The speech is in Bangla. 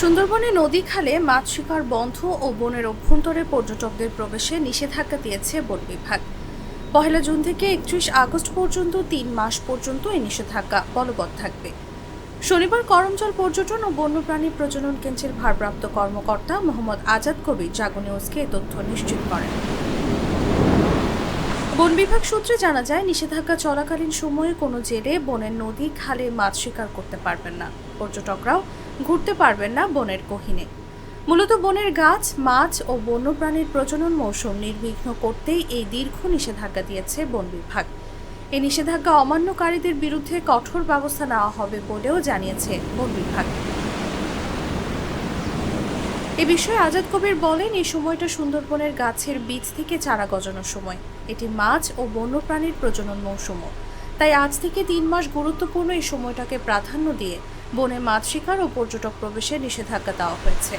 সুন্দরবনে নদী খালে মাছ শিকার বন্ধ ও বনের অভ্যন্তরে পর্যটকদের প্রবেশে নিষেধাজ্ঞা দিয়েছে বন বিভাগ। পহেলা জুন থেকে একত্রিশ আগস্ট পর্যন্ত তিন মাস পর্যন্ত এই নিষেধাজ্ঞা বলবৎ থাকবে। শনিবার করমজল পর্যটন ও বন্যপ্রাণী প্রজনন কেন্দ্রের ভারপ্রাপ্ত কর্মকর্তা মোহাম্মদ আজাদ কবির জাগো এ তথ্য নিশ্চিত করেন। বন বিভাগ সূত্রে জানা যায়, নিষেধাজ্ঞা চলাকালীন সময়ে কোনো জেলে বনের নদী, খালে মাছ শিকার করতে পারবেন না। পর্যটকরাও ঘুরতে পারবেন না বনের গহীনে। মূলত বনের গাছ, মাছ ও বন্যপ্রাণীর প্রজনন মৌসুম নির্বিঘ্ন করতেই এই দীর্ঘ নিষেধাজ্ঞা দিয়েছে বন বিভাগ। এই নিষেধাজ্ঞা অমান্যকারীদের বিরুদ্ধে কঠোর ব্যবস্থা নেওয়া হবে বলেও জানিয়েছে বন বিভাগ। এ বিষয়ে আজাদ কবির বলেন, এই সময়টা সুন্দরবনের গাছের বীজ থেকে চারা গজানোর সময়। এটি মাছ ও বন্যপ্রাণীর প্রজনন মৌসুমও তাই আজ থেকে তিন মাস গুরুত্বপূর্ণ এই সময়টাকে প্রাধান্য দিয়ে বনে মাছ শিকার ও পর্যটক প্রবেশে নিষেধাজ্ঞা দেওয়া হয়েছে।